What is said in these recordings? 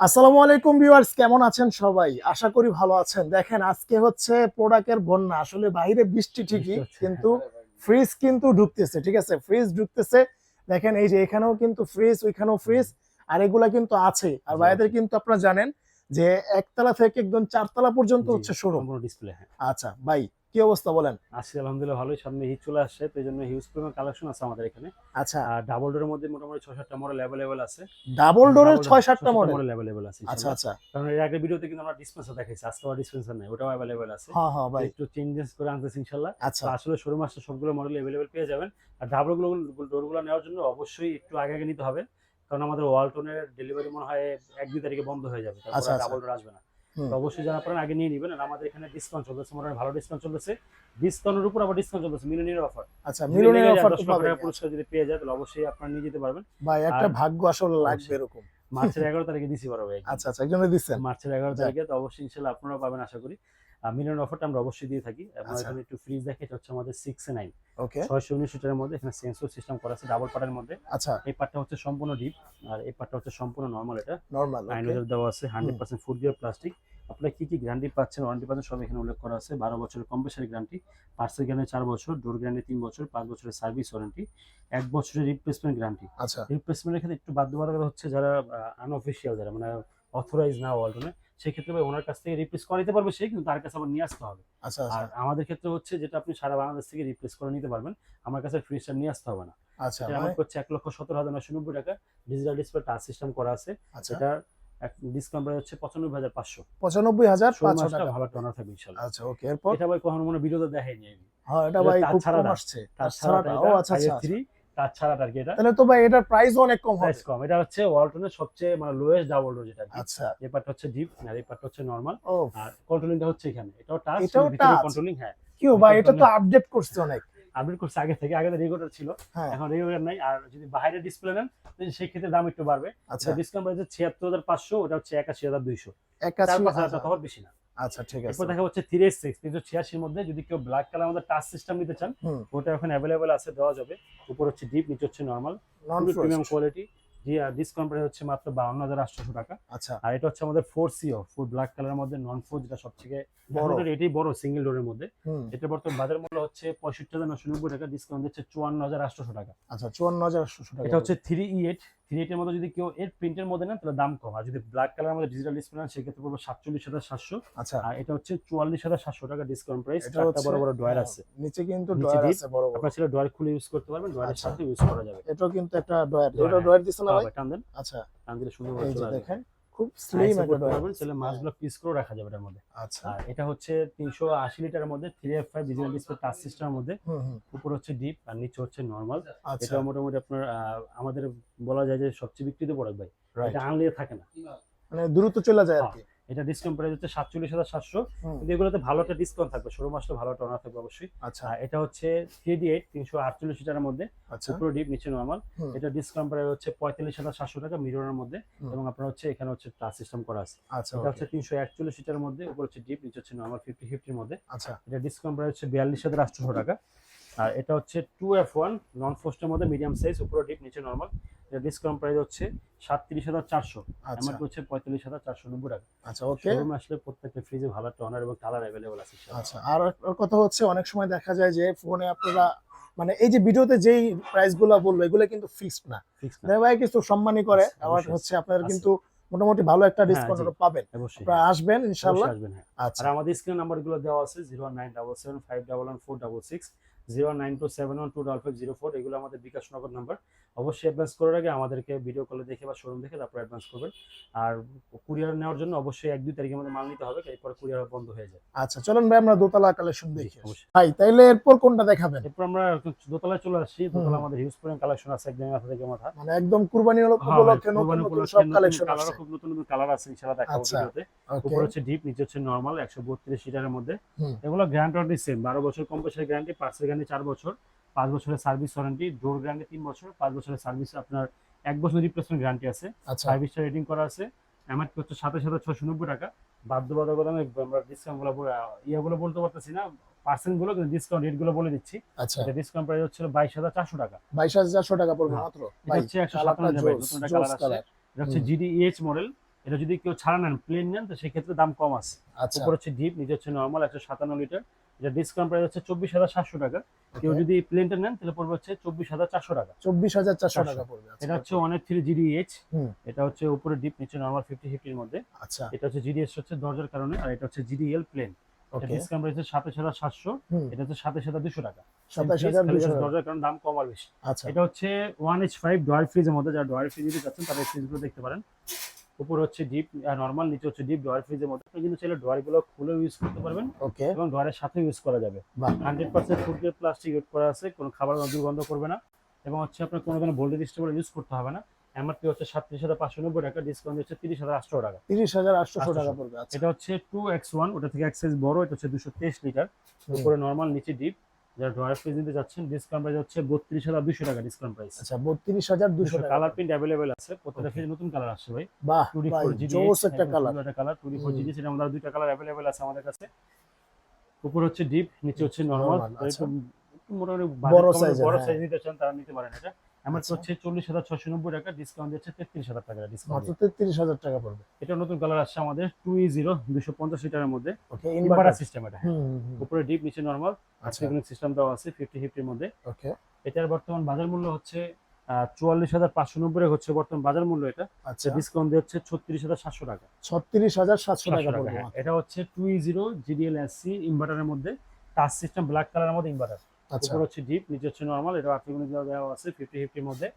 আসসালামু আলাইকুম ভিউয়ার্স কেমন আছেন সবাই? আশা করি ভালো আছেন। দেখেন আজকে হচ্ছে প্রোডাক্টের বন্যা। আসলে বাইরে বৃষ্টি ঠিকই কিন্তু ফ্রিজ কিন্তু ঢুকতেছে ঠিক আছে? ফ্রিজ ঢুকতেছে। দেখেন এই যে এখানেও কিন্তু ফ্রিজ ওইখানেও ফ্রিজ আর এগুলা কিন্তু আছে। আর। বাইরেদের কিন্তু আপনারা জানেন যে একতলা থেকে একদম চারতলা পর্যন্ত হচ্ছে শোরুম। ডিসপ্লে হ্যাঁ। আচ্ছা ভাই কি অবস্থা বলেন? আজকে আলহামদুলিল্লাহ ভালোই সামনে হিট চলে আসছে তো এই জন্য হিউজ পরিমাণ কালেকশন আছে আমাদের এখানে। আচ্ছা। আর ডাবল ডোরের মধ্যে মোটামুটি ছয় সাতটা মডেল অ্যাভেলেবেল আছে ডাবল ডোরের ছয় সাতটা মডেল মডেল অ্যাভেলেবেল আছে আচ্ছা আচ্ছা। কারণ এর আগে ভিডিওতে কিন্তু আমরা ডিসপেন্সার দেখাইছি আজকে আবার ডিসপেন্সার নাই ওটাও অ্যাভেলেবেল আছে। হ্যাঁ হ্যাঁ ভাই। একটু চেঞ্জেস করে আনতেছি ইনশাল্লাহ। আচ্ছা। আসলে শোরুম আসলে সবগুলো মডেল অ্যাভেলেবেল পেয়ে যাবেন। আর ডাবলগুলো ডোরগুলো নেওয়ার জন্য অবশ্যই একটু আগে আগে নিতে হবে। কারণ আমাদের ওয়ালটনের ডেলিভারি মনে হয় এক দুই তারিখে বন্ধ হয়ে যাবে আচ্ছা। ডাবল ডোর আসবে না। অবশ্যই যারা পারেন আগে নিয়ে নেবেন আর আমাদের এখানে ডিসকাউন্ট চলতেছে মোটামুটি ভালো ডিসকাউন্ট চলতেছে। ডিসকাউন্টের উপর আবার ডিসকাউন্ট চলতেছে মিলিয়নের অফার আচ্ছা মিলনের অফার তো পাবেন। পুরস্কার যদি পেয়ে যায় তাহলে অবশ্যই আপনারা নিয়ে যেতে পারবেন। ভাই একটা ভাগ্য আসলে লাগবে এরকম। মার্চের এগারো তারিখে দিছি পারবে আচ্ছা আচ্ছা একজনে দিচ্ছেন মার্চের এগারো যাক। তারিখে তো অবশ্যই ইনশাল্লাহ আপনারা পাবেন আশা করি। মিলিয়ন অফারটা আমরা অবশ্যই দিয়ে থাকি। আমরা আচ্ছা। এখানে একটু ফ্রিজ দেখে এটা হচ্ছে আমাদের সিক্স নাইন ওকে ছয়শো উনিশ লিটারের মধ্যে এখানে সেন্সর সিস্টেম করা আছে ডাবল পার্টের মধ্যে। আচ্ছা। এই পার্টটা হচ্ছে সম্পূর্ণ ডিপ আর এই পার্টটা হচ্ছে সম্পূর্ণ নর্মাল এটা। নরমাল নাইন হাজার দেওয়া আছে hundred percent food grade plastic আপনারা কি কি গ্যারান্টি পাচ্ছেন ওয়ারেন্টি পাচ্ছেন সব এখানে উল্লেখ করা আছে। বারো বছরের কম্পেসারি গ্যারান্টি পার্সেল গ্যারান্টি চার বছর ডোর গ্যারান্টি তিন বছর পাঁচ বছরের সার্ভিস ওয়ারেন্টি এক বছরের রিপ্লেসমেন্ট গ্যারান্টি আচ্ছা। রিপ্লেসমেন্টের ক্ষেত্রে একটু বাধ্যবাধকতা হচ্ছে যারা আনঅফিসিয়াল যারা মানে অথরাইজ না ওয়ার্ল্ডনে সেক্ষেত্রে ভাই ওনার কাছ থেকে রিপ্লেস করে নিতে পারবে সে কিন্তু তার কাছে আবার নিয়ে আসতে হবে। আচ্ছা আর আচ্ছা আমাদের ক্ষেত্রে হচ্ছে যেটা আপনি সারা বাংলাদেশ থেকে রিপ্লেস করে নিতে পারবেন আমার কাছে ফ্রিজটা নিয়ে আসতে হবে না। আচ্ছা মানে- আমার হচ্ছে এক লক্ষ সতেরো হাজার নশো নব্বই টাকা ডিজিটাল ডিসপ্লে টাচ সিস্টেম করা আছে। আচ্ছা। এটার ডিসকাউন্ট প্রাইস হচ্ছে পঁচানব্বই হাজার পাঁচশো। পঁচানব্বই হাজার পাঁচশো টাকা। ভালো টনার থাকবে ইনশাল্লাহ। আচ্ছা ওকে এরপর? এটা ভাই কখনো মনে ভিডিওতে দেখাইনি আমি। হ্যাঁ এটা এটা ভাই খুব কম আসছে। তার তার ছাড়াটা ছাড়াটা ও আচ্ছা আচ্ছা আচ্ছা। তার ছাড়াটা আর কি এটা। তাহলে তো ভাই এটার প্রাইস অনেক কম হবে। কম। এটা হচ্ছে ওয়ালটনের সবচেয়ে মানে লোয়েস্ট ডাবল ডোর যেটা আচ্ছা। এই পার্টটা হচ্ছে ডিপ আর এই পার্টটা হচ্ছে নর্মাল আর কন্ট্রোলিংটা হচ্ছে এখানে। এটাও টাচ এটাও কন্ট্রোলিং হ্যাঁ। কিও ভাই এটা তো আপডেট করছে অনেক। আপডেট করছে আগে থেকে আগে রেগুলার ছিল হ্যাঁ। এখন রেগুলার নাই। আর যদি বাইরে ডিসপ্লে নেন তাহলে সেই ক্ষেত্রে দাম একটু বাড়বে। আচ্ছা। ডিসকাউন্ট প্রাইস ছিয়াত্তর হাজার পাঁচশো ওটা হচ্ছে একাশি হাজার দুইশো। একাশি হাজার। বেশি না। আচ্ছা ঠিক আছে। এরপর দেখা হচ্ছে থ্রি সিক্স তিনশো ছিয়াশির মধ্যে যদি কেউ ব্ল্যাক কালার আমাদের টাচ সিস্টেম নিতে চান ওটা এখন অ্যাভেলেবেল আছে দেওয়া যাবে। উপর হচ্ছে ডিপ নিচে হচ্ছে normal non premium quality discount price হচ্ছে মাত্র বাউন্ন হাজার আটশোশো টাকা। আচ্ছা। আর এটা হচ্ছে আমাদের ফোর সিও ফুড ব্ল্যাক কালারের মধ্যে নন ফোর যেটা সবথেকে বড়। এটাই বড় সিঙ্গেল ডোরের মধ্যে। এটা বর্তমান বাজার মূল্য হচ্ছে পঁয়ষট্টি হাজার নশো নব্বই টাকা ডিসকাউন্ট হাজার আটশোশো টাকা। আচ্ছা চুয়ান্ন হাজার আটশো টাকা এটা হচ্ছে থ্রি ই এইট থ্রি এইটের মধ্যে যদি কেউ এর প্রিন্টের মধ্যে নেন তাহলে দাম কম। আর যদি ব্ল্যাক কালার আমাদের ডিজিটাল ডিসপ্লে নেন সেক্ষেত্রে পড়বে সাতচল্লিশ হাজার সাতশো। আচ্ছা। আর এটা হচ্ছে চুয়াল্লিশ হাজার সাতশো টাকা ডিসকাউন্ট প্রাইস এটা বড় বড় ড্রয়ার হ্যাঁ, আছে নিচে কিন্তু ডয়ার আছে বড় বড়। আপনার সেটা ডয়ার খুলে ইউজ করতে পারবেন ড্রয়ারের আচ্ছা। সাথে ইউজ করা যাবে। এটাও কিন্তু একটা ডয়ার এটা হ্যাঁ। ডয়ার দিছে না ভাই? টান দেন। আচ্ছা। টান দিলে সুন্দর দেখেন। খুব স্লিম একটা পারবেন তাহলে মাছগুলো পিস করে রাখা যাবে এটার মধ্যে। আচ্ছা। আর এটা হচ্ছে তিনশো আশি লিটারের মধ্যে three F five digital display touch সিস্টেমের মধ্যে। উপর হচ্ছে ডিপ আর নিচে হচ্ছে নর্মাল আচ্ছা। এটা মোটামুটি আপনার আহ, আমাদের বলা যায় যে সবচেয়ে বিক্রিত প্রোডাক্ট ভাই। এটা আনলিয়ে থাকে না। মানে দ্রুত চলে যায় আর কি। এটা ডিসকাউন্ট প্রাইস হচ্ছে সাতচল্লিশ হাজার সাতশো। কিন্তু এগুলোতে ভালো একটা ডিসকাউন্ট থাকবে শোরুম আসলে ভালো একটা অনার থাকবে অবশ্যই। আচ্ছা। এটা হচ্ছে থ্রি ডি এইট তিনশো আটচল্লিশ লিটারের মধ্যে আচ্ছা। উপরে ডিপ নিচে নর্মাল এটা ডিসকাউন্ট প্রাইস হচ্ছে পঁয়তাল্লিশ হাজার সাতশো টাকা মিররের মধ্যে এবং আপনার হচ্ছে এখানে হচ্ছে টাচ সিস্টেম করা আছে। আচ্ছা এটা হচ্ছে তিনশো একচল্লিশ লিটারের মধ্যে উপর হচ্ছে ডিপ নিচে হচ্ছে নর্মাল ফিফটি ফিফটির মধ্যে। আচ্ছা। এটা ডিসকাউন্ট প্রাইস হচ্ছে বিয়াল্লিশ হাজার আটশোশো টাকা। আর এটা হচ্ছে টু এফ ওয়ান নন ফোস্টের মধ্যে মিডিয়াম সাইজ উপরে ডিপ নিচে নর্মাল এটা ডিসকাউন্ট প্রাইস হচ্ছে সাতত্রিশ হাজার চারশো। আচ্ছা। এমআরপি হচ্ছে পঁয়তাল্লিশ হাজার চারশো নব্বই টাকা। আচ্ছা ওকে শোরুমে আসলে প্রত্যেকটা ফ্রিজে ভালো টনার এবং কালার অ্যাভেলেবল আছে আচ্ছা আর একটা কথা হচ্ছে অনেক সময় দেখা যায় যে ফোনে আপনারা মানে এই যে ভিডিওতে যেই প্রাইসগুলা বলল এগুলো কিন্তু ফিক্সড না। ভাই কিছু সম্মানই করে আবার হচ্ছে আপনারা কিন্তু মোটামুটি ভালো একটা হ্যাঁ, ডিসকাউন্ট পাবেন। অবশ্যই। আপনারা আসবেন অবশ্যই আসবেন হ্যাঁ। আচ্ছা। আর আমাদের স্ক্রিন নাম্বারগুলো দেওয়া আছে zero nine double seven five double one four double six zero nine two seven one two double five zero four এগুলো আমাদের বিকাশ নগর নাম্বার অবশ্যই অ্যাডভান্স করার আগে আমাদেরকে ভিডিও কলে দেখে বা শোরুম দেখে তারপর অ্যাডভান্স করবেন। আর কুরিয়ার নেওয়ার জন্য অবশ্যই এক দুই তারিখের মধ্যে মাল নিতে হবে এরপর কুরিয়ার বন্ধ হয়ে যায়। আচ্ছা চলুন ভাই আমরা দোতলা কালেকশন দেখি। ভাই তাইলে এরপর কোনটা দেখাবেন? এরপর আমরা দোতলায় চলে আসছি। দোতলা আমাদের হিউজ পরিমাণ কালেকশন আছে একদম মাথা থেকে মাথা। মানে একদম কুরবানি হলো হ্যাঁ, উপলক্ষে নতুন নতুন সব কালেকশন আছে। খুব নতুন নতুন কালার আছে ইনশাআল্লাহ দেখাবো আচ্ছা। ভিডিওতে। উপর হচ্ছে ডিপ নিচে হচ্ছে নরমাল একশো বত্রিশ লিটারের মধ্যে। এগুলো গ্যারান্টি সেম বারো বছর কম কম্পালসারি গ্যারান্টি পার্সেল গ্যারান্টি চার বছর। পাঁচ বছরের সার্ভিস ওয়ারেন্টি ডোর গ্যারান্টি তিন বছর পাঁচ বছরের সার্ভিস আপনার এক বছর রিপ্লেসমেন্ট গ্যারান্টি আছে। আচ্ছা। সার্ভিসটা রেটিং করা আছে। এমআরপি হচ্ছে সাতাশ হাজার ছশো নব্বই টাকা। বাধ্যবাধকতা আমি আমরা ডিসকাউন্টগুলো ইয়েগুলো বলতে পারতেছি না পার্সেন্টগুলো কিন্তু ডিসকাউন্ট রেটগুলো বলে দিচ্ছি। আচ্ছা। ডিসকাউন্ট প্রাইস হচ্ছে বাইশ হাজার চারশো টাকা। বাইশ হাজার চারশো টাকা পড়বে হ্যাঁ। মাত্র? হচ্ছে একশো সাতান্ন আছে। এটা হচ্ছে হুম। জিডি ইএইচ মডেল এটা যদি কেউ ছাড়া নেন প্লেন নেন তো সেক্ষেত্রে দাম কম আছে। আচ্ছা। উপর হচ্ছে ডিপ নিচে হচ্ছে নর্মাল একশো সাতান্ন লিটার এটা ডিসকাউন্ট প্রাইস হচ্ছে চব্বিশ হাজার সাতশো টাকা। কেউ. যদি প্লেনটা নেন তাহলে পড়বে হচ্ছে চব্বিশ হাজার চারশো টাকা। চব্বিশ হাজার চারশো। টাকা পড়বে আচ্ছা, এটা হচ্ছে ওয়ান থ্রি জিডিএইচ। এটা হচ্ছে উপরে ডিপ নিচে নর্মাল ফিফটি ফিফটির মধ্যে। আচ্ছা। এটা হচ্ছে জিডিএস হচ্ছে দরজার কারণে আর এটা হচ্ছে জিডিএল প্লেন ডিসকাউন্ট হচ্ছে সাতাশ হাজার সাতশো। এটা হচ্ছে সাতাশ হাজার দুশো টাকা। দরজার কারণে দাম কম আর বেশি। আচ্ছা। এটা হচ্ছে ওয়ান এইচ ফাইভ ডয়ার ফ্রিজের মধ্যে। যারা ডয়ার ফ্রিজ দিতে চাচ্ছেন তারা ফ্রিজগুলো দেখতে পারেন। উপর হচ্ছে ডিপ নর্মাল নিচে হচ্ছে ডিপ ডয়ার ফ্রিজের মধ্যে। আপনি কিন্তু চাইলে ডয়ারগুলো খুলে ইউজ করতে পারবেন ওকে এবং ডয়ারের সাথে ইউজ করা যাবে। Hundred percent food grade plastic use করা আছে কোনো খাবার দুর্গন্ধ করবে না। এবং হচ্ছে আপনার কোনো ধরনের ভোল্টেজ স্টেবল ইউজ করতে হবে না। এমআরপি হচ্ছে সাতত্রিশ হাজার পাঁচশো নব্বই টাকা ডিসকাউন্ট হচ্ছে তিরিশ হাজার আটশো টাকা। তিরিশ হাজার 800 টাকা পড়বে আচ্ছা। এটা হচ্ছে টু এক্স ওয়ান ওটা থেকে এক সাইজ বড় এটা হচ্ছে দুশো তেইশ লিটার। উপরে নর্মাল নিচে ডিপ যারা ড্রয়ার পেজ নিতে যাচ্ছেন ডিসকাউন্ট প্রাইস হচ্ছে বত্রিশ হাজার দুশো টাকা ডিসকাউন্ট প্রাইস আচ্ছা বত্রিশ হাজার দুশো টাকা। কালার প্রিন্ট অ্যাভেলেবেল আছে। প্রত্যেকটা Okay. নতুন কালার আসছে ভাই। বাহ টু ডি ভাই ফোর জি জোস একটা কালার একটা colour two D four G সেটা আমাদের দুইটা কালার অ্যাভেলেবেল আছে আমাদের কাছে। উপর হচ্ছে ডিপ নিচে হচ্ছে নর্মাল আচ্ছা। মোটামুটি বড় সাইজ বড়। সাইজ নিতে চান তারা নিতে পারেন এটা। আচ্ছা। হচ্ছে চল্লিশ হাজার ছশো নব্বই টাকা ডিসকাউন্ট দিচ্ছে তেত্রিশ হাজার টাকা ডিসকাউন্ট তেত্রিশ হাজার টাকা পড়বে। এটা নতুন কালার আসছে আমাদের টু ই জিরো দুশো পঞ্চাশ লিটারের মধ্যে। ইনভার্টার ইনভার্টার সিস্টেম এটা। হুম হুম, হুম। উপরে ডিপ নিচে নর্মাল আচ্ছা। সিস্টেম দেওয়া আছে ফিফটি ফিফটির মধ্যে। ওকে এটার বর্তমান বাজার মূল্য হচ্ছে চুয়াল্লিশ হাজার পাঁচশো নব্বই হচ্ছে বর্তমান বাজার মূল্য এটা। আচ্ছা। ডিসকাউন্ট দিয়ে হচ্ছে ছত্রিশ হাজার সাতশো টাকা। ছত্রিশ হাজার সাতশো টাকা পড়বে হ্যাঁ। এটা হচ্ছে টু ই জিরো জিডিএল ইনভার্টারের মধ্যে। টাচ সিস্টেম ব্ল্যাক কালারের মধ্যে ইনভার্টার উপর হচ্ছে ডিপ নিচে হচ্ছে নর্মাল এটা দেওয়া আছে ফিফটি ফিফটির মধ্যে।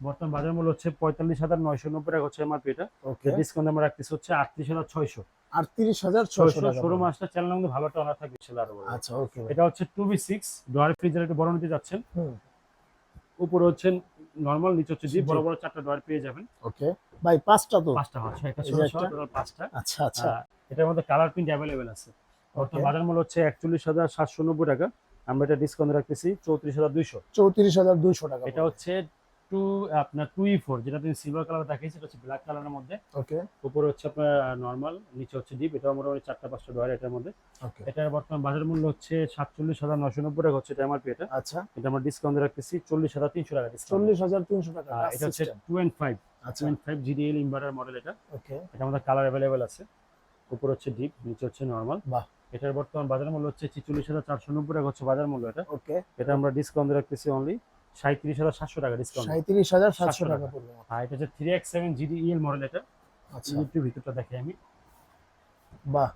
বর্তমান বাজার মূল্য হচ্ছে পঁয়তাল্লিশ হাজার নয়শো নব্বই টাকা হচ্ছে এমআরপি এটা। ডিসকাউন্ট আমরা রাখতেছি হচ্ছে আটত্রিশ হাজার ছয়শো। আটত্রিশ হাজার ছয়শো পড়বে। আসলে চ্যানেল মধ্যে ভালো একটা অনার থাকবে সেটা আরও আচ্ছা ওকে এটা হচ্ছে টু বি সিক্স ডয়ার বড় নিতে যাচ্ছেন। উপরে হচ্ছে নর্মাল নিচে হচ্ছে ডিপ বড় বড় চারটা ডয়ার পেয়ে যাবেন। ওকে ভাই পাঁচটা তো? পাঁচটা হচ্ছে একটা? ছোট ছোট পাঁচটা। আচ্ছা আচ্ছা। এটার মধ্যে কালার প্রিন্ট অ্যাভেলেবেল আছে। বর্তমান বাজার মূল্য হচ্ছে একচল্লিশ হাজার সাতশো নব্বই টাকা। আমরা এটা ডিসকাউন্ট রাখতেছি চৌত্রিশ হাজার দুইশো। চৌত্রিশ হাজার দুইশো টাকা এটা হচ্ছে টু আপনার টু ই ফোর যেটা তুমি সিলভার কালার দেখাইছি এটা হচ্ছে ব্ল্যাক কালারের মধ্যে। ওকে উপরে হচ্ছে আপনার নর্মাল নিচে হচ্ছে ডিপ এটা মোটামুটি চারটা পাঁচটা ডয়ার এটার মধ্যে। ওকে এটার বর্তমান বাজার মূল্য হচ্ছে সাতচল্লিশ হাজার নশো নব্বই টাকা হচ্ছে এটা এমআরপি এটা। আচ্ছা। এটা আমরা ডিসকাউন্ট রাখতেছি চল্লিশ হাজার তিনশো টাকা চল্লিশ হাজার তিনশো টাকা এটা হচ্ছে টু অ্যান্ড ফাইভ আচ্ছা। Two and five GDL inverter model এটা। ওকে এটা আমাদের কালার অ্যাভেলেবেল আছে। উপর হচ্ছে ডিপ নিচে হচ্ছে নর্মাল বাহ। এটার বর্তমান বাজার মূল্য হচ্ছে ছিচল্লিশ হাজার চারশো নব্বই টাকা হচ্ছে বাজার মূল্য এটা। ওকে। এটা আমরা ডিসকাউন্ট রাখতেছি অনলি সাঁত্রিশ হাজার সাতশো টাকা ডিসকাউন্ট সাঁত্রিশ হাজার সাতশো টাকা পড়বে। হ্যাঁ এটা হচ্ছে three X seven GD EL model এটা। আচ্ছা। একটু ভিতরটা দেখে আমি। বাহ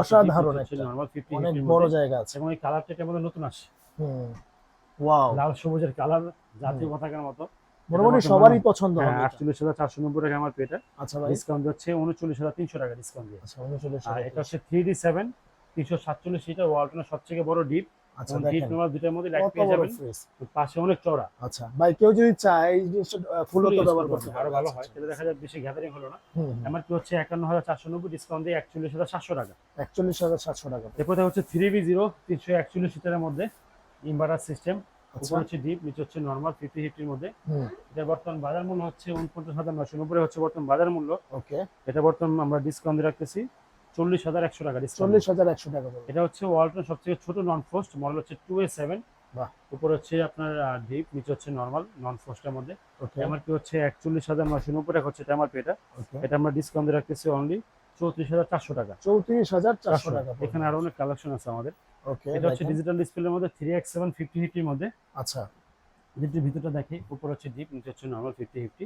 অসাধারণ একটা। নরমাল 50 অনেক বড় জায়গা আছে। এবং এই কালারটা কেমন নতুন আসে হুম। ওয়াও লাল সবুজের কালার জাতীয় পতাকার মতো। মোটামুটি সবারই পছন্দ হ্যাঁ, হবে 48490 টাকা আমার পেটা আচ্ছা ডিসকাউন্ট হচ্ছে 39300 টাকা ডিসকাউন্ট দিয়ে। আচ্ছা 397 তিনশো সাতচল্লিশ লিটার ওয়ালটনের সবথেকে বড় ডিপ আচ্ছা ডিপ দেখেন। দুটার মধ্যে লাইট পেয়ে বড় যাবেন। পাশে অনেক চড়া আচ্ছা ভাই কেউ যদি চায় এই জিনিসটা ফুলও তো ব্যবহার করতে করতে আরও ভালো আচ্ছা, হয় তাহলে দেখা যায় বেশি গ্যাদারিং হলো না। আমার কি হচ্ছে ডিসকাউন্ট দিয়ে টাকা। একচল্লিশ হাজার সাতশো টাকা। এরপরে হচ্ছে লিটারের মধ্যে ইনভার্টার সিস্টেম হচ্ছে ডিপ নিচে হচ্ছে নর্মাল ফিফটি ফিফটির মধ্যে। বর্তমান বাজার মূল্য হচ্ছে উনপঞ্চাশ হাজার নশো নব্বই হচ্ছে বর্তমান বাজার মূল্য। ওকে এটা বর্তমান আমরা ডিসকাউন্ট রাখতেছি। চল্লিশ হাজার একশো টাকা চল্লিশ হাজার একশো টাকা এটা হচ্ছে ওয়ালটন সবথেকে ছোট নন ফোস্ট মডেল হচ্ছে টু এ সেভেন বাহ। উপর হচ্ছে আপনার ডিপ নিচে হচ্ছে নর্মাল নন ফোস্টের মধ্যে আমার কি হচ্ছে একচল্লিশ হাজার নশো নব্বই টাকা হচ্ছে এটা। আমার পেটা এটা আমরা ডিসকাউন্ট রাখতেছি অনলি চৌত্রিশ হাজার চারশো টাকা। চৌত্রিশ হাজার চারশো টাকা এখানে আরও অনেক কালেকশন আছে আমাদের। ওকে এটা হচ্ছে ডিজিটাল ডিসপ্লের মধ্যে থ্রি এক্স সেভেন ফিফটি ফিফটির মধ্যে। আচ্ছা। যেটির ভিতরটা দেখে উপর হচ্ছে ডিপ নিচে হচ্ছে নর্মাল ফিফটি ফিফটি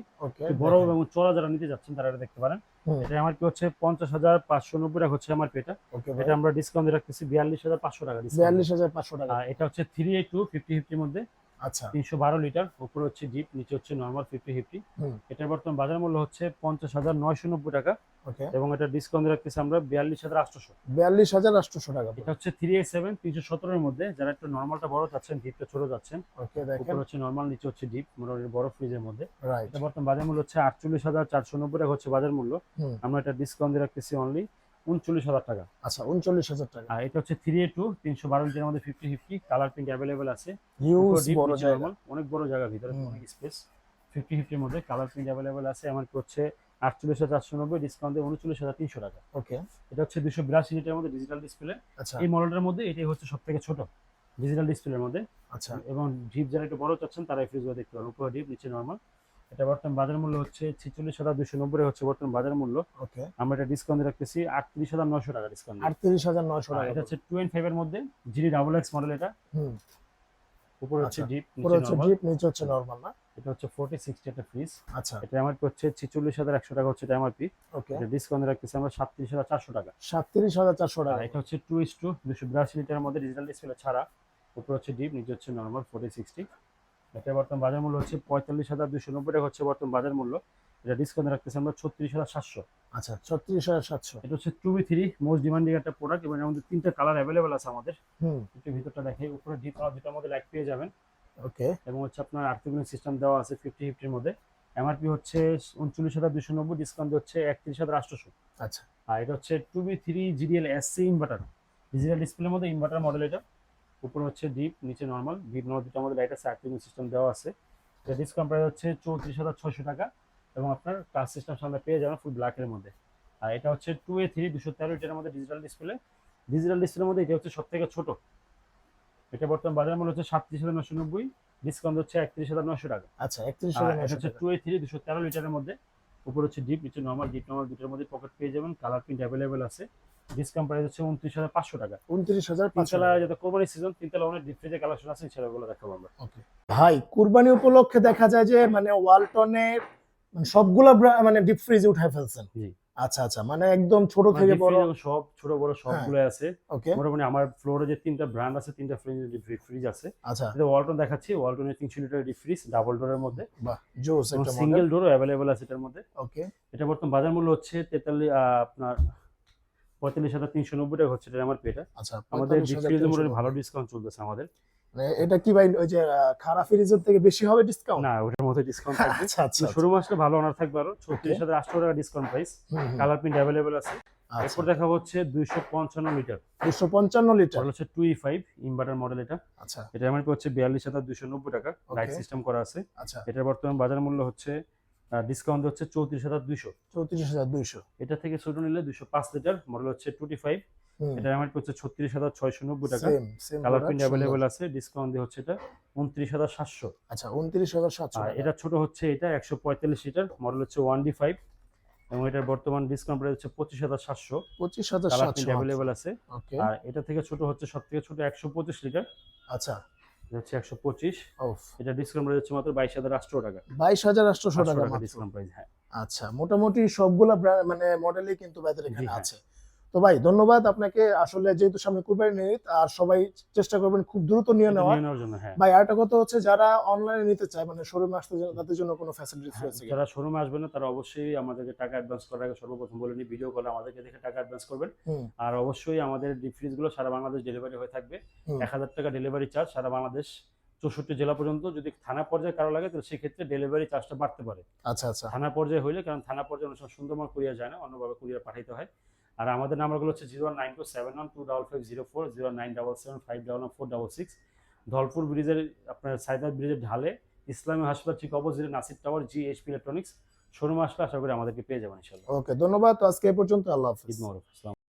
বড় এবং চড়া যারা নিতে যাচ্ছেন তারা এটা দেখতে পারেন। এটা আমার কি হচ্ছে পঞ্চাশ হাজার পাঁচশো নব্বই টাকা হচ্ছে আমার পেটা। ওকে এটা আমরা ডিসকাউন্ট রাখতেছি বিয়াল্লিশ হাজার পাঁচশো টাকা বিয়াল্লিশ হাজার পাঁচশো টাকা। এটা হচ্ছে থ্রি এইট টু ফিফটি ফিফটির মধ্যে। আচ্ছা। তিনশো বারো লিটার উপরে হচ্ছে ডিপ নিচে হচ্ছে নর্মাল ফিফটি ফিফটি এটার বর্তমান বাজার মূল্য হচ্ছে পঞ্চাশ হাজার নয়শো নব্বই টাকা। এবং এটা ডিসকাউন্ট রাখতেছি আমরা বিয়াল্লিশ হাজার আটশোশো বিয়াল্লিশ হাজার আটশোশো টাকা। এটা হচ্ছে থ্রি এইট সেভেন তিনশো সতেরোর মধ্যে। যারা একটু নর্মালটা বড় চাচ্ছেন ডিপটা ছোট যাচ্ছেন ওকে দেখেন। উপরে হচ্ছে নর্মাল নিচে হচ্ছে ডিপ মোটামুটি বড় ফ্রিজের মধ্যে। রাইট এটা বর্তমান বাজার মূল্য হচ্ছে আটচল্লিশ হাজার চারশো নব্বই টাকা হচ্ছে বাজার মূল্য। আমরা এটা ডিসকাউন্ট রাখতেছি অনলি উনচল্লিশ হাজার টাকা। আচ্ছা উনচল্লিশ হাজার টাকা। আর এটা হচ্ছে থ্রি এইট টু তিনশো বারো লিটারের মধ্যে fifty fifty colour print available আছে। অনেক বড় জায়গা ভিতরে অনেক স্পেস ফিফটি ফিফটির মধ্যে কালার প্রিন্ট অ্যাভেলেবেল আছে আমার হচ্ছে আটচল্লিশ হাজার চারশো নব্বই ডিসকাউন্ট দিয়ে উনচল্লিশ হাজার তিনশো টাকা। ওকে এটা হচ্ছে দুশো বিরাশি লিটারের মধ্যে ডিজিটাল ডিসপ্লে আচ্ছা। এই মডেলটার মধ্যে এটাই হচ্ছে সব থেকে ছোট ডিজিটাল ডিসপ্লের মধ্যে। আচ্ছা। এবং ডিপ যারা একটু বড় চাচ্ছেন তারা এই ফ্রিজগুলো দেখতে পারেন। উপরে ডিপ নিচে নর্মাল এটা বর্তমান বাজার মূল্য হচ্ছে ছিচল্লিশ হাজার দুশো নব্বই হচ্ছে বর্তমান বাজার মূল্য। ওকে। আমরা এটা ডিসকাউন্ট রাখতেছি আটত্রিশ হাজার নশো টাকা ডিসকাউন্ট আটত্রিশ হাজার নয়শো টাকা এটা হচ্ছে টু ফাইভ এর মধ্যে জিডি ডাবল এক্স মডেল এটা। হুম। উপরে হচ্ছে আচ্ছা, ডিপ পুরো নিচে হচ্ছে ডিপ নিচে হচ্ছে নর্মাল না? এটা হচ্ছে ফোর্টি সিক্সটি একটা ফ্রিজ আচ্ছা। এটা আমার হচ্ছে ছিচল্লিশ হাজার একশো টাকা হচ্ছে এটা এমআরপি ওকে। এটা ডিসকাউন্ট রাখতেছি আমরা সাতত্রিশ হাজার চারশো টাকা। সাতত্রিশ হাজার চারশো আর টাকা এটা হচ্ছে টু ইস টু দুশো বিরাশি লিটারের মধ্যে ডিজিটাল ডিসপ্লে ছাড়া। উপরে হচ্ছে ডিপ নিচে হচ্ছে নর্মাল ফোর্টি সিক্সটি এটা বর্তমান বাজার মূল্য হচ্ছে পঁয়তাল্লিশ হাজার দুশো নব্বই টাকা হচ্ছে বর্তমান বাজার মূল্য। এটা ডিসকাউন্ট রাখতেছি আমরা ছত্রিশ হাজার সাতশো। আচ্ছা ছত্রিশ হাজার সাতশো। এটা হচ্ছে two B three most demanding একটা প্রোডাক্ট এবং মধ্যে তিনটা কালার অ্যাভেলেবেল আছে আমাদের। একটু ভিতরটা দেখে উপরে ডিপ কালার দুটার মধ্যে লাইট পেয়ে যাবেন। ওকে। এবং হচ্ছে আপনার আর্থিক সিস্টেম দেওয়া আছে ফিফটি ফিফটির মধ্যে। এমআরপি হচ্ছে উনচল্লিশ হাজার দুশো নব্বই ডিসকাউন্ট হচ্ছে একত্রিশ হাজার আটশোশো আচ্ছা। আর এটা হচ্ছে two B three GDL SC inverter digital ডিসপ্লের মধ্যে ইনভার্টার মডেল এটা। উপরে হচ্ছে ডিপ নিচে নর্মাল ডিপ নর্মাল দুটার মধ্যে লাইট আছে আর্থিক সিস্টেম দেওয়া আছে। এটা ডিসকাউন্ট প্রাইস হচ্ছে চৌত্রিশ হাজার ছশো টাকা এবং আপনার টাচ সিস্টেম সামনে পেয়ে যাবেন ফুল ব্ল্যাকের মধ্যে। আর এটা হচ্ছে টু এ থ্রি দুশো তেরো এটার মধ্যে ডিজিটাল ডিসপ্লে ডিজিটাল ডিসপ্লের মধ্যে এটা হচ্ছে সব থেকে ছোট। এটা বর্তমান বাজার মূল্য হচ্ছে সাতত্রিশ হাজার নশো নব্বই ডিসকাউন্ট হচ্ছে একত্রিশ হাজার নশো টাকা। আচ্ছা একত্রিশ হাজার হচ্ছে টু এ থ্রি দুশো তেরো লিটারের মধ্যে। উপর হচ্ছে ডিপ নিচে নর্মাল ডিপ নর্মাল দুটোর মধ্যে পকেট পেয়ে যাবেন কালার প্রিন্ট অ্যাভেলেবেল আছে। ডিসকাউন্ট প্রাইস হচ্ছে উনত্রিশ হাজার পাঁচশো টাকা। উনত্রিশ হাজার তিনতলা টাকা। কোরবানি সিজন তিনতলা অনেক ডিপ কালেকশন আছে সেগুলো দেখাবো আমরা। ভাই কুরবানি উপলক্ষে দেখা যায় যে মানে ওয়ালটনের মানে সবগুলা মানে ডিপ ফ্রিজ উঠায় ফেলছেন। আচ্ছা আচ্ছা মানে একদম ছোট থেকে বড়। সব ছোট বড় সবগুলো আছে। মোটামুটি আমার ফ্লোরে যে তিনটা ব্র্যান্ড আছে তিনটা ফ্রিজ ফ্রিজ আছে। আচ্ছা। এটা ওয়ালটন দেখাচ্ছি। ওয়ালটনের তিনশো লিটার ডিপ ফ্রিজ ডাবল ডোরের মধ্যে। বাহ জোস একটা সিঙ্গেল ডোরও অ্যাভেলেবেল আছে এটার মধ্যে। ওকে এটা বর্তমান বাজার মূল্য হচ্ছে তেতাল্লিশ আপনার পঁয়তাল্লিশ হাজার তিনশো নব্বই টাকা হচ্ছে আমার পেটা আচ্ছা আমাদের ফ্রিজের ভালো ডিসকাউন্ট চলতেছে আমাদের। মানে এটা কি ভাই ওই যে খারাপ ফ্রিজের থেকে বেশি হবে ডিসকাউন্ট না ওটার ডিসকাউন্ট থাকবে। আচ্ছা আচ্ছা শোরুম আসলে ভালো অনার থাকবে আরও। ছত্রিশ হাজার আটশো টাকা discount price colour print available আছে। আচ্ছা। এরপর দেখাবো হচ্ছে দুইশো পঞ্চান্ন লিটার দুশো পঞ্চান্ন লিটার হচ্ছে টু ফাইভ ইনভার্টার মডেল এটা। আচ্ছা। এটা এমআরপি হচ্ছে বিয়াল্লিশ হাজার দুশো নব্বই টাকা। লাইট সিস্টেম করা আছে। আচ্ছা। এটার বর্তমান বাজার মূল্য হচ্ছে ডিসকাউন্ট হচ্ছে চৌত্রিশ হাজার দুইশো। চৌত্রিশ হাজার দুইশো। এটা থেকে ছোট নিলে দুশো পাঁচ লিটার মডেল হচ্ছে টুটি ফাইভ এটা এমআরপি হচ্ছে ছত্রিশ হাজার ছয়শো নব্বই টাকা। কালার প্রিন্ট অ্যাভেলেবেল আছে ডিসকাউন্ট দিয়ে হচ্ছে এটা উনত্রিশ হাজার সাতশো। আচ্ছা উনত্রিশ হাজার সাতশো আর এটা ছোট হচ্ছে এটা একশো পঁয়তাল্লিশ লিটার মডেল হচ্ছে ওয়ান ডি ফাইভ এবং এটার বর্তমান ডিসকাউন্ট প্রাইস হচ্ছে পঁচিশ হাজার সাতশো। পঁচিশ হাজার কালার সাতশো অ্যাভেলেবেল আছে। আর এটা থেকে ছোট হচ্ছে সব থেকে ছোট একশো পঁচিশ লিটার আচ্ছা। হচ্ছে একশো পঁচিশ। এটা ডিসকাউন্ট প্রাইস হচ্ছে মাত্র বাইশ হাজার আটশো টাকা। বাইশ হাজার আটশোশো আটশো টাকা ডিসকাউন্ট প্রাইস হ্যাঁ। আচ্ছা মোটামুটি সবগুলা মানে মডেলই কিন্তু বাজারে এখানে হ্যাঁ। আছে। তো ভাই ধন্যবাদ আপনাকে। আসলে যেহেতু সামনে কুরবানি নিয়ে আর সবাই চেষ্টা করবেন খুব দ্রুত নিয়ে নেওয়া নেওয়ার। জন্য হ্যাঁ। ভাই আরেকটা কথা হচ্ছে যারা অনলাইনে নিতে চায় মানে শোরুমে আসতে তাদের জন্য কোনো ফ্যাসিলিটিস রয়েছে যারা শোরুমে আসবেন না তারা অবশ্যই আমাদেরকে টাকা অ্যাডভান্স করার আগে সর্বপ্রথম বলে নিই ভিডিও কলে আমাদেরকে দেখে টাকা অ্যাডভান্স করবেন। আর অবশ্যই আমাদের ডিপ ফ্রিজগুলো সারা বাংলাদেশ ডেলিভারি হয়ে থাকবে। এক হাজার টাকা ডেলিভারি চার্জ সারা বাংলাদেশ চৌষট্টি জেলা পর্যন্ত যদি থানা পর্যায়ে কারও লাগে তাহলে সেক্ষেত্রে ডেলিভারি চার্জটা বাড়তে পারে। আচ্ছা আচ্ছা। থানা পর্যায়ে হইলে কারণ থানা পর্যায়ে অনেক সময় সুন্দরবন কুরিয়ার যায় না অন্যভাবে কুরিয়ার পাঠাইতে হয়। আর আমাদের নাম্বারগুলো হচ্ছে zero nine two seven one two double five zero four zero nine double seven five double four double six. Dhalpur ব্রিজের আপনার সাইদার ব্রিজের ঢালে ইসলামী হাসপাতাল ঠিক অপোজিটে Nasir tower G HP electronics. Showroom আসলে আশা করি আমাদেরকে পেয়ে যাবেন ইনশাল্লাহ ওকে ধন্যবাদ। আজকে এই পর্যন্ত আল্লাহ হাফিজ।